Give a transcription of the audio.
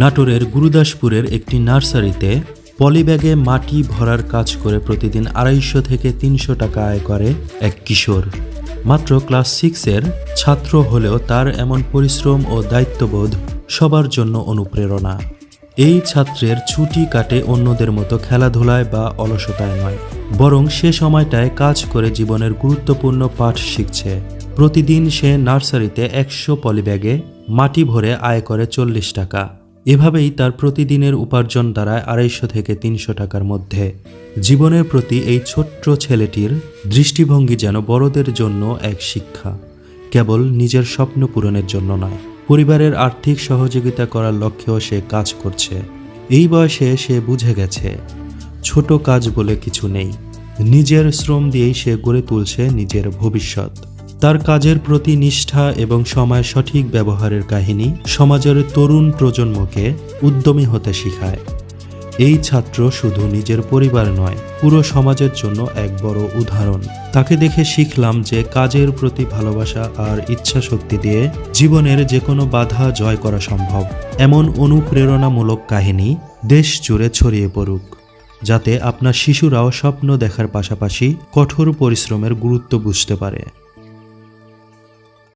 নাটোরের গুরুদাসপুরের একটি নার্সারিতে পলিব্যাগে মাটি ভরার কাজ করে প্রতিদিন আড়াইশো থেকে তিনশো টাকা আয় করে এক কিশোর। মাত্র ক্লাস সিক্সের ছাত্র হলেও তার এমন পরিশ্রম ও দায়িত্ববোধ সবার জন্য অনুপ্রেরণা। এই ছাত্রের ছুটি কাটে অন্যদের মতো খেলাধুলায় বা অলসতায় নয়, বরং সে সময়টায় কাজ করে জীবনের গুরুত্বপূর্ণ পাঠ শিখছে। প্রতিদিন সে নার্সারিতে একশো পলিব্যাগে মাটি ভরে আয় করে চল্লিশ টাকা। এভাবেই তার প্রতিদিনের উপার্জন দাঁড়ায় আড়াইশো থেকে তিনশো টাকার মধ্যে। জীবনের প্রতি এই ছোট্ট ছেলেটির দৃষ্টিভঙ্গি যেন বড়দের জন্য এক শিক্ষা। কেবল নিজের স্বপ্ন পূরণের জন্য নয়, পরিবারের আর্থিক সহযোগিতা করার লক্ষ্যেও সে কাজ করছে। এই বয়সে সে বুঝে গেছে, ছোট কাজ বলে কিছু নেই। নিজের শ্রম দিয়েই সে গড়ে তুলছে নিজের ভবিষ্যৎ। তার কাজের প্রতি নিষ্ঠা এবং সময় সঠিক ব্যবহারের কাহিনী সমাজের তরুণ প্রজন্মকে উদ্যমী হতে শেখায়। এই ছাত্র শুধু নিজের পরিবার নয়, পুরো সমাজের জন্য এক বড় উদাহরণ। তাকে দেখে শিখলাম যে কাজের প্রতি ভালোবাসা আর ইচ্ছা শক্তি দিয়ে জীবনের যে কোনো বাধা জয় করা সম্ভব। এমন অনুপ্রেরণামূলক কাহিনী দেশ জুড়ে ছড়িয়ে পড়ুক, যাতে আপনার শিশুরাও স্বপ্ন দেখার পাশাপাশি কঠোর পরিশ্রমের গুরুত্ব বুঝতে পারে।